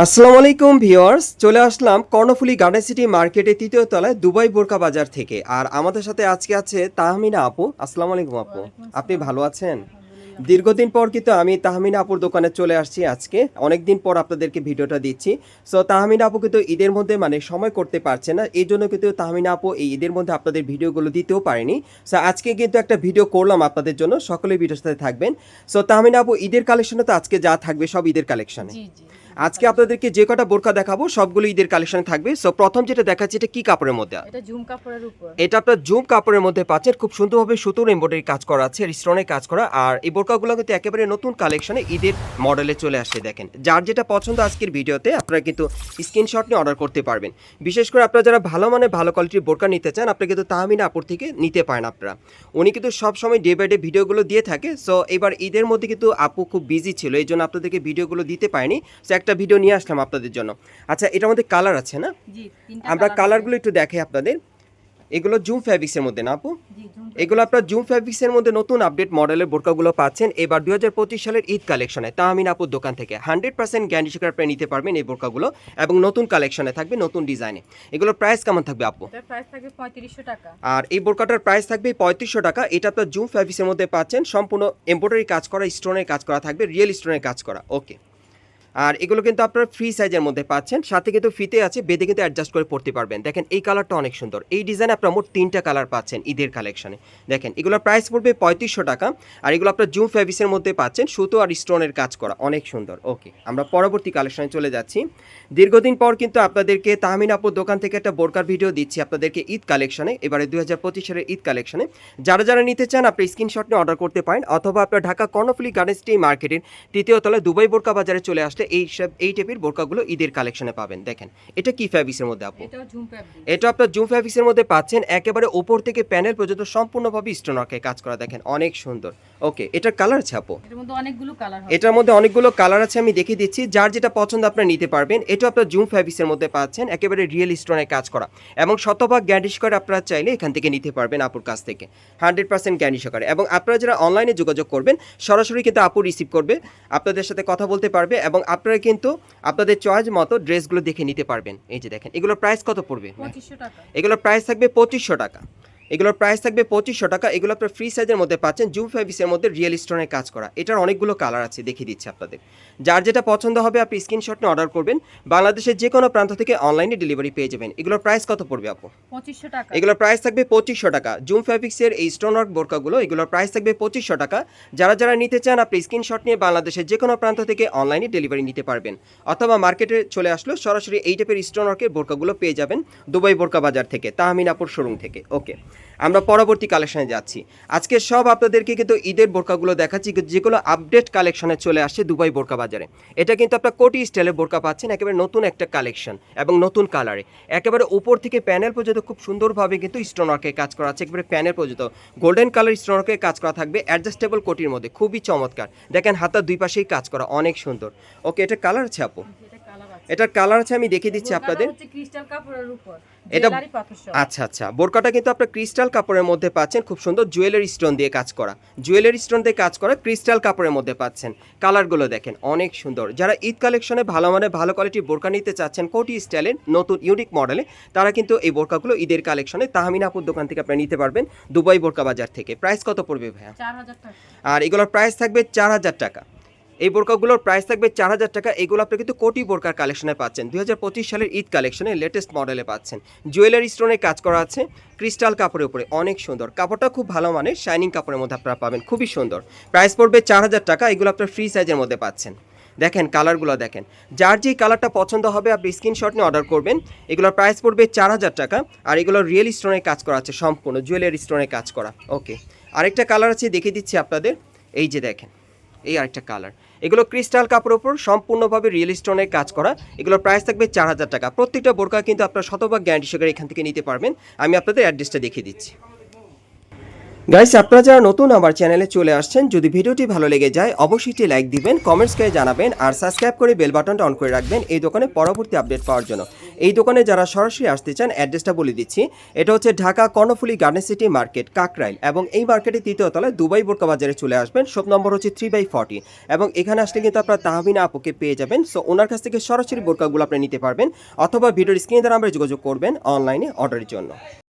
আসসালামু আলাইকুম ভিউয়ার্স, চলে আসলাম কর্ণফুলি গার্ডেন সিটি মার্কেটের তৃতীয় তলায় দুবাই বোরকা বাজার থেকে। আর আমাদের সাথে আজকে আছে তাহমিনা আপু। আসসালামু আলাইকুম আপু। আপনি ভালো আছেন? দীর্ঘদিন পর কিন্তু আমি তাহমিনা আপুর দোকানে চলে আসছি আজকে। অনেক দিন পর আপনাদেরকে ভিডিওটা দিচ্ছি। সো তাহমিনা আপু কিন্তু ঈদের মধ্যে মানে সময় করতে পারছে না। এই জন্য কিন্তু তাহমিনা আপু এই ঈদের মধ্যে আপনাদের ভিডিওগুলো দিতেও পারেনি। সো আজকে কিন্তু একটা ভিডিও করলাম আপনাদের জন্য। সকলেই ভিডিওর সাথে থাকবেন। সো তাহমিনা আপু, ঈদের কালেকশনে তো আজকে যা থাকবে সব ঈদের কালেকশনে। আজকে আপনাদেরকে যে কটা বোরকা দেখাবো সবগুলো ঈদের কালেকশনে থাকবে। সো প্রথম যেটা দেখাচ্ছি এটা কি কাপড়ের মধ্যে? এটা ঝুম কাপড়ের উপর। এটা আপনার জুম কাপড়ের মধ্যে পাচ্ছেন। খুব সুন্দরভাবে সুতোর এমব্রয়ডারি কাজ করা আছে স্টোনের কাজ করা। আর এই বোরকাগুলো কিন্তু একেবারে নতুন কালেকশনে ঈদের মডেলে চলে আসছে দেখেন। যার যেটা পছন্দ আজকের ভিডিওতে আপনারা কিন্তু স্ক্রিনশট নিয়ে অর্ডার করতে পারবেন। বিশেষ করে আপনারা যারা ভালো মানে ভালো কোয়ালিটির বোরকা নিতে চান আপনারা কিন্তু তাহমিনা আপুর থেকে নিতে পারেন আপনারা। উনি কিন্তু সবসময় ডে বাই ডে ভিডিওগুলো দিয়ে থাকে। সো এবার ঈদের মধ্যে কিন্তু আপু খুব বিজি ছিল এই জন্য আপনাদেরকে ভিডিওগুলো দিতে পারেনি। সো একটা ভিডিও নিয়ে আসলাম আপনাদের জন্য। আচ্ছা এটার মধ্যে কালার আছে না? আমরা কালারগুলো একটু দেখাই আপনাদের। এগুলো জুম ফ্যাব্রিক্সের মধ্যে না আপু? এগুলো আপনার জুম ফ্যাব্রিক্সের মধ্যে নতুন আপডেট মডেলের বোরকাগুলো পাচ্ছেন। এবার দু হাজার পঁচিশ সালের ঈদ কালেকশনে তা তাহমিন আপুর দোকান থেকে। হান্ড্রেড পার্সেন্ট গ্যারান্টি সহকারে আপনি নিতে পারবেন এই বোরকাগুলো এবং নতুন কালেকশনে থাকবে নতুন ডিজাইনে এগুলোর প্রাইস কেমন থাকবে আপু? এটার প্রাইস থাকবে পঁয়ত্রিশশো টাকা। আর এই বোরকাটার প্রাইস থাকবে পঁয়ত্রিশশো টাকা। এটা আপনার জুম ফ্যাব্রিক্সের মধ্যে পাচ্ছেন। সম্পূর্ণ এমব্রয়ডারি কাজ করা স্টোনের কাজ করা থাকবে রিয়েল স্টোনের কাজ করা। ওকে আর এগুলো কিন্তু আপনারা ফ্রি সাইজের মধ্যে পাচ্ছেন। সাথে কিন্তু ফিতে আছে, বেঁধে কিন্তু অ্যাডজাস্ট করে পড়তে পারবেন। দেখেন, এই কালারটা অনেক সুন্দর। এই ডিজাইনে আপনার মোট তিনটা কালার পাচ্ছেন ঈদের কালেকশনে দেখেন, এগুলোর প্রাইস পড়বে পঁয়ত্রিশশো টাকা। আর এগুলো আপনার জুম ফ্যাব্রিক্সের মধ্যে পাচ্ছেন, সুতো আর স্টোনের কাজ করা। অনেক সুন্দর। ওকে আমরা পরবর্তী কালেকশনে চলে যাচ্ছি। দীর্ঘদিন পর কিন্তু আপনাদেরকে তাহমিন আপুর দোকান থেকে একটা বোরকার ভিডিও দিচ্ছি আপনাদেরকে ঈদ কালেকশনে এবারে দুই হাজার পঁচিশ সালের ঈদ কালেকশনে যারা যারা নিতে চান, আপনি স্ক্রিনশট নিয়ে অর্ডার করতে পারেন। অথবা আপনার ঢাকা কর্ণফুলি গার্ডেন সিটি মার্কেটের তৃতীয় তলায় দুবাই বোরকা বাজারে চলে আসলে এই সব এই টাইপের বোরকাগুলো ঈদের কালেকশনে পাবেন। দেখেন এটা কি ফ্যাব্রিক্সের মধ্যে আপু? এটা আপনার জুম ফ্যাব্রিক্সের মধ্যে পাচ্ছেন একেবারে ওপর থেকে প্যানেল পর্যন্ত সম্পূর্ণভাবে স্টোনকে কাজ করা দেখেন অনেক সুন্দর। ওকে এটার কালার আছে আপু? এটার মধ্যে অনেকগুলো কালার হবে। এটার মধ্যে অনেকগুলো কালার আছে আমি দেখিয়ে দিচ্ছি। যার যেটা পছন্দ আপনারা নিতে পারবেন এটা আপনার জুম ফ্যাব্রিক্সের মধ্যে পাচ্ছেন একেবারে রিয়েল স্টোনে কাজ করা। এবং শতভাগ গ্যারান্টি করে আপনারা চাইলে এখান থেকে নিতে পারবেন আপুর কাছ থেকে। হান্ড্রেড পার্সেন্ট গ্যারান্টি সহকারে। এবং আপনারা যারা অনলাইনে যোগাযোগ করবেন সরাসরি কিন্তু আপু রিসিভ করবে আপনাদের সাথে কথা বলতে পারবে এবং আপনারা কিন্তু আপনাদের চয়েস মতো ড্রেসগুলো দেখে নিতে পারবেন। এই যে দেখেন এগুলোর প্রাইস কত পড়বে? এগুলোর প্রাইস থাকবে পঁচিশশো টাকা। এগুলোর প্রাইস থাকবে পঁচিশশো টাকা। এগুলো আপনার ফ্রি সাইজের মধ্যে পাচ্ছেন জুম ফ্যাবিসের মধ্যে রিয়েল স্টোনের কাজ করা। এটার অনেকগুলো কালার আছে দেখিয়ে দিচ্ছি আপনাদের। যার যেটা পছন্দ হবে আপনি স্ক্রিনশট নিয়ে অর্ডার করবেন। বাংলাদেশের যে কোনো প্রান্ত থেকে অনলাইনে ডেলিভারি পেয়ে যাবেন। এগুলোর প্রাইস কত পড়বে আপু? পঁচিশশো টাকা। এগুলোর প্রাইস থাকবে পঁচিশশো টাকা। জুম ফ্যাব্রিক্সের এই স্টোন ওয়ার্ক বোরকাগুলো এগুলোর প্রাইস থাকবে পঁচিশশো টাকা। যারা যারা নিতে চান আপনি স্ক্রিনশট নিয়ে বাংলাদেশের যে কোনো প্রান্ত থেকে অনলাইনে ডেলিভারি নিতে পারবেন। অথবা মার্কেটে চলে আসলো সরাসরি এই টাইপের স্টোন ওয়ার্কের বোরকাগুলো পেয়ে যাবেন দুবাই বোরকা বাজার থেকে তাহমিনাপুর শোরুম থেকে। ওকে আমরা পরবর্তী কালেকশনে যাচ্ছি। আজকে সব আপনাদেরকে কিন্তু ঈদের বোরকাগুলো দেখাচ্ছি যেগুলো আপডেট কালেকশনে চলে আসছে দুবাই বোরকা বাজারে। এটা কিন্তু আপনার কোটি স্টাইলের বোরকা পাচ্ছেন একেবারে নতুন একটা কালেকশন এবং নতুন কালারে একেবারে উপর থেকে প্যানেল পর্যন্ত খুব সুন্দরভাবে কিন্তু স্টোন ওয়ার্কে কাজ করা আছে একেবারে প্যানেল পর্যন্ত। গোল্ডেন কালার স্টোন ওয়ার্কে কাজ করা থাকবে অ্যাডজাস্টেবল কোটির মধ্যে খুবই চমৎকার। দেখেন হাতার দুই পাশেই কাজ করা অনেক সুন্দর। ওকে এটা কালার আছে আপু? এটার কালার আছে আমি দেখিয়ে দিচ্ছি আপনাদের। ক্রিস্টাল কাপড়ের উপর। এটা-। আচ্ছা আচ্ছা। বোরকাটা কিন্তু আপনার ক্রিস্টাল কাপড়ের মধ্যে পাচ্ছেন। খুব সুন্দর জুয়েলারি স্টোন দিয়ে কাজ করা। জুয়েলারি স্টোন দিয়ে কাজ করা ক্রিস্টাল কাপড়ের মধ্যে পাচ্ছেন। কালারগুলো দেখেন অনেক সুন্দর। যারা ঈদ কালেকশনে ভালো মানে ভালো কোয়ালিটির বোরকা নিতে চাচ্ছেন কোটি স্টাইলের নতুন ইউনিক মডেলে তারা কিন্তু এই বোরকাগুলো ঈদের কালেকশনে তাহমিন আপুর দোকান থেকে আপনারা নিতে পারবেন দুবাই বোরকা বাজার থেকে। প্রাইস কত পড়বে ভাইয়া? আর এগুলোর প্রাইস থাকবে চার হাজার টাকা। এই বোরকাগুলোর প্রাইস থাকবে চার হাজার টাকা। এগুলো আপনি কিন্তু কোটি বোরকার কালেকশনে পাচ্ছেন। দুই হাজার পঁচিশ সালের ঈদ কালেকশনে লেটেস্ট মডেলে পাচ্ছেন। জুয়েলারি স্টোনে কাজ করা আছে ক্রিস্টাল কাপড়ের উপরে। অনেক সুন্দর। কাপড়টা খুব ভালো মানের শাইনিং কাপড়ের মধ্যে আপনারা পাবেন। খুবই সুন্দর। প্রাইস পড়বে চার হাজার টাকা। এগুলো আপনার ফ্রি সাইজের মধ্যে পাচ্ছেন। দেখেন কালারগুলো দেখেন। যার যেই কালারটা পছন্দ হবে, আপনি স্ক্রিনশট নিয়ে অর্ডার করবেন। এগুলোর প্রাইস পড়বে চার হাজার টাকা। আর এগুলো রিয়েল স্টোনে কাজ করা আছে, সম্পূর্ণ জুয়েলারি স্টোনে কাজ করা। ওকে আরেকটা কালার আছে, দেখিয়ে দিচ্ছি আপনাদের। এই যে দেখেন। এই আরেকটা কালার এগুলো ক্রিস্টাল কাপড়ের উপর সম্পূর্ণভাবে রিয়েল স্টোনের কাজ করা। এগুলোর প্রাইস থাকবে চার হাজার টাকা। প্রত্যেকটা বোরকা কিন্তু আপনার শতভাগ গ্যারান্টি সহকারে এখান থেকে নিতে পারবেন। আমি আপনাদের অ্যাড্রেসটা দেখিয়ে দিচ্ছি। গাইস আপনারা যারা নতুন আমার চ্যানেলে চলে আসছেন, যদি ভিডিওটি ভালো লেগে যায়, অবশ্যই লাইক দিবেন কমেন্টস করে জানাবেন, আর সাবস্ক্রাইব করে বেল বাটনটা অন করে রাখবেন এই দোকানে পরবর্তী আপডেট পাওয়ার জন্য। এই দোকানে যারা সরাসরি আসতে চান অ্যাড্রেসটা বলে দিচ্ছি। এটা হচ্ছে Dhaka Karnaphuli garden city market Kakrail এবং এই মার্কেটের তৃতীয় তলায় দুবাই বোরকা বাজারে চলে আসবেন। শপ নম্বর হচ্ছে থ্রি বাই ফর্টি এবং এখানে আসলে কিন্তু আপনারা তাহমিনা আপুকে পেয়ে যাবেন। সো ওনার কাছ থেকে সরাসরি বোরকাগুলো আপনি নিতে পারবেন অথবা ভিডিওর স্ক্রিনে দ্বারা আমরা যোগাযোগ করবেন অনলাইনে অর্ডারের জন্য।